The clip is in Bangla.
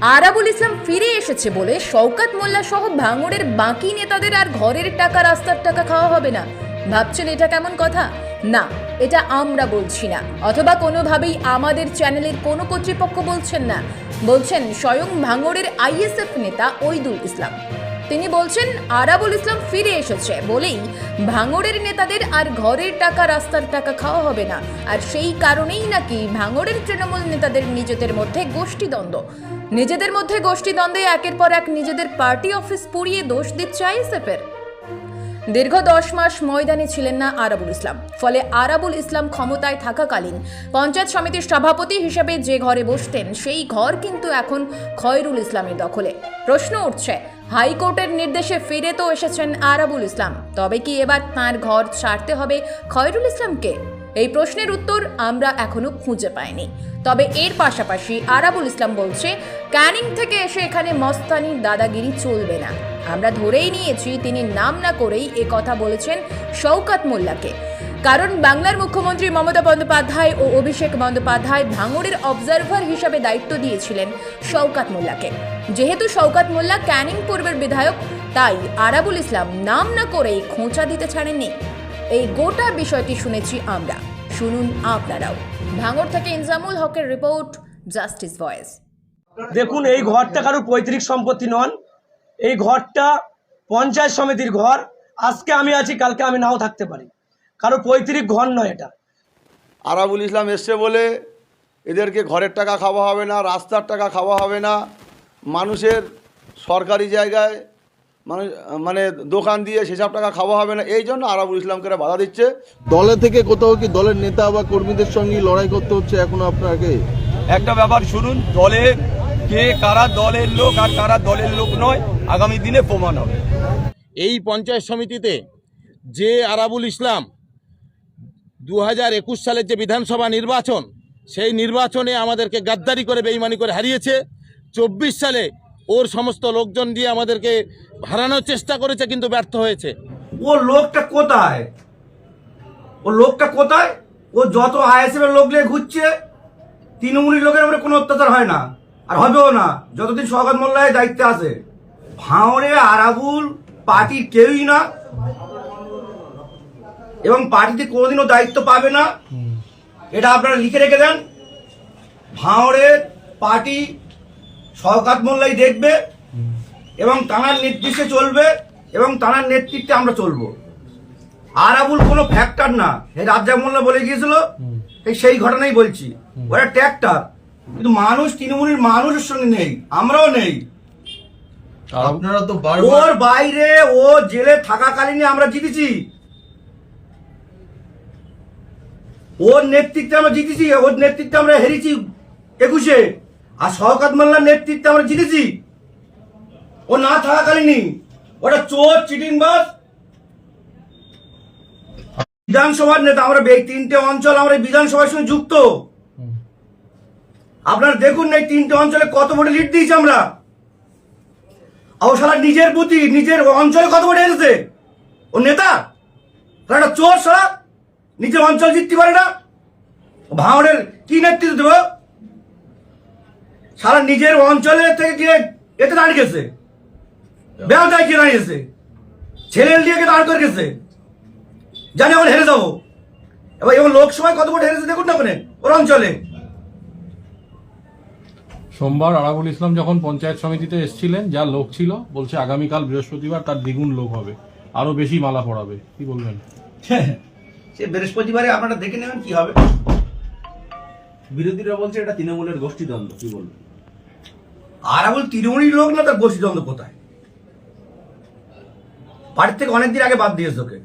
আরাবুল ইসলাম ফিরে এসেছে বলে শওকাত মোল্লা সহ ভাঙড়ের বাকি নেতাদের আর ঘরের টাকা, রাস্তার টাকা খাওয়া হবে না। ভাবছেন এটা কেমন কথা? না, এটা আমরা বলছি না। অথবা কোনোভাবেই আমাদের চ্যানেলের কোনো কর্তৃপক্ষ বলছেন না। বলছেন স্বয়ং ভাঙড়ের আইএসএফ নেতা ওইদুল ইসলাম। তিনি বলছেন, আরাবুল ইসলাম ফিরে এসেছে বলেই ভাঙড়ের নেতাদের আর ঘরের টাকা, রাস্তার টাকা খাওয়া হবে না। আর সেই কারণেই নাকি ভাঙড়ের তৃণমূল নেতাদের নিজেদের মধ্যে গোষ্ঠীদ্বন্দ্ব। নিজেদের মধ্যে গোষ্ঠীদ্বন্দ্বে একের পর এক নিজেদের পার্টি অফিস পুড়িয়ে দোষ দিচ্ছে আইএসএফের। দীর্ঘ দশ মাস ময়দানে ছিলেন না আরাবুল ইসলাম। ফলে আরাবুল ইসলাম ক্ষমতায় থাকাকালীন পঞ্চায়েত সমিতির সভাপতি হিসেবে যে ঘরে বসতেন, সেই ঘর কিন্তু এখন খয়রুল ইসলামের দখলে। প্রশ্ন উঠছে হাইকোর্টের নির্দেশে ফিরে তো এসেছেন আরাবুল ইসলাম। তবে কি এবার তাঁর ঘর ছাড়তে হবে খয়রুল ইসলামকে? এই প্রশ্নের উত্তর আমরা এখনও খুঁজে পাইনি। তবে এর পাশাপাশি আরাবুল ইসলাম বলছে, ক্যানিং থেকে এসে এখানে মস্তানির দাদাগিরি চলবে না। আমরা ধরেই নিয়েছি তিনি নাম না করেই এ কথা বলেছেন শওকাত মোল্লাকে। কারণ বাংলার মুখ্যমন্ত্রী মমতা বন্দ্যোপাধ্যায় ও অভিষেক বন্দ্যোপাধ্যায় ভাঙড়ের অবজারভার হিসাবে দায়িত্ব দিয়েছিলেন শওকাত মোল্লাকে। যেহেতু শওকাত মোল্লা ক্যানিং পূর্বের বিধায়ক তাই আরাবুল ইসলাম নাম না করেই খোঁচা দিতে ছাড়েননি। এই গোটা বিষয়টি শুনেছি আমরা। শুনুন আপনারাও। ভাঙড় থেকে ইনজামুল হকের রিপোর্ট জাস্টিস ভয়েস। দেখুন এই ঘরটা কারোর পৈতৃক সম্পত্তি নন। এই ঘরটা পঞ্চায়েত সমিতির ঘর। আজকে আমি আছি কালকে আমি নাও থাকতে পারি। কারও পৈতৃক ঘর নয় এটা। আরাবুল ইসলাম এসছে বলে এদেরকে ঘরের টাকা খাওয়া হবে না রাস্তার টাকা খাওয়া হবে না। মানুষের সরকারি জায়গায় মানুষ মানে দোকান দিয়ে সেসব টাকা খাওয়া হবে না এই জন্য আরাবুল ইসলামকে বাধা দিচ্ছে। দলে থেকে কোথাও কি দলের নেতা বা কর্মীদের সঙ্গে লড়াই করতে হচ্ছে এখনও আপনাকে? একটা ব্যাপার শুনুন দলে কে কারা দলের লোক আর কারা দলের লোক নয় আগামী দিনে প্রমাণ হবে। এই পঞ্চায়েত সমিতিতে যে আরাবুল ইসলাম দু হাজার একুশ সালের যে বিধানসভা নির্বাচন সেই নির্বাচনে আমাদেরকে গাদ্দারি করে বেইমানি করে হারিয়েছে। চব্বিশ সালে ওর সমস্ত লোকজন দিয়ে আমাদেরকে হারানোর চেষ্টা করেছে কিন্তু ব্যর্থ হয়েছে। ও লোকটা কোথায়? ও লোকটা কোথায়? ও যত আইএসএফ এর লোক নিয়ে ঘুরছে তৃণমূলী লোকের উপরে কোনো অত্যাচার হয় না আর হবেও না। যতদিন সৌগত মোল্লায় দায়িত্বে আছে ভাঁড়ে আরাবুল পার্টির কেউই না এবং পার্টিতে কোনোদিনও দায়িত্ব পাবে না। এটা আপনারা লিখে রেখে দেন। ভাঁড়ের পার্টি শওকাত মোল্লাই দেখবে এবং তাঁর নির্দেশে চলবে এবং তাঁর নেতৃত্বে আমরা চলবো। আরাবুল কোনো ফ্যাক্টর না। এই রাজ্জাক মোল্লা বলে গিয়েছিল এই সেই ঘটনাই বলছি। ওরা ট্র্যাক্টর কিন্তু মানুষ তৃণমূলের মানুষের সঙ্গে নেই আমরাও নেই। আপনারা তো ওর বাইরে ও জেলে থাকাকালীন আমরা জিতেছি। ওর নেতৃত্বে আমরা জিতেছি ওর নেতৃত্বে আমরা হেরেছি একুশে। আর শওকাত মোল্লার নেতৃত্বে আমরা জিতেছি। ও না থাকাকালীনই ওটা চোর চিটিং বাস বিধানসভার নেতা, আমরা তিনটে অঞ্চল আমরা বিধানসভার সঙ্গে যুক্ত। আপনারা দেখুন না এই তিনটে অঞ্চলে কত ভোটে লিড দিয়েছি আমরা। সারা নিজের প্রতি নিজের অঞ্চলে কত ভোটে এনেছে? ও নেতা? একটা চোর সারা নিজের অঞ্চল জিততে পারে না? ভাঙড়ের কি নেতৃত্ব দেব? সারা নিজের অঞ্চলে থেকে গিয়ে এতে দাঁড়িয়ে গেছে ব্যবসায় গিয়ে দাঁড়িয়ে গেছে ছেলের দিয়ে দাঁড় করে গেছে। জানি এখন হেরে যাব। এবার এবং লোকসভায় কত ভোট হেরেছে দেখুন না ওখানে ওর অঞ্চলে। সোমবার আরাবুল ইসলাম যখন পঞ্চায়েত সমিতিতে এসেছিলেন যা লোক ছিল বলছে আগামীকাল বৃহস্পতিবার তার দ্বিগুণ লোক হবে। আরও বেশি মালা পড়াবে। কি বলবেন? সে বৃহস্পতিবারে আপনারা দেখে নেবেন কি হবে। বিরোধীরা বলছে এটা তৃণমূলের গোষ্ঠীদ্বন্দ্ব কি বলবেন? আর আবুল তৃণমূলীর লোক না, তার গোষ্ঠীদ্বন্দ্ব কোথায়? বাড়ির থেকে অনেকদিন আগে বাদ দিয়েছে ওকে।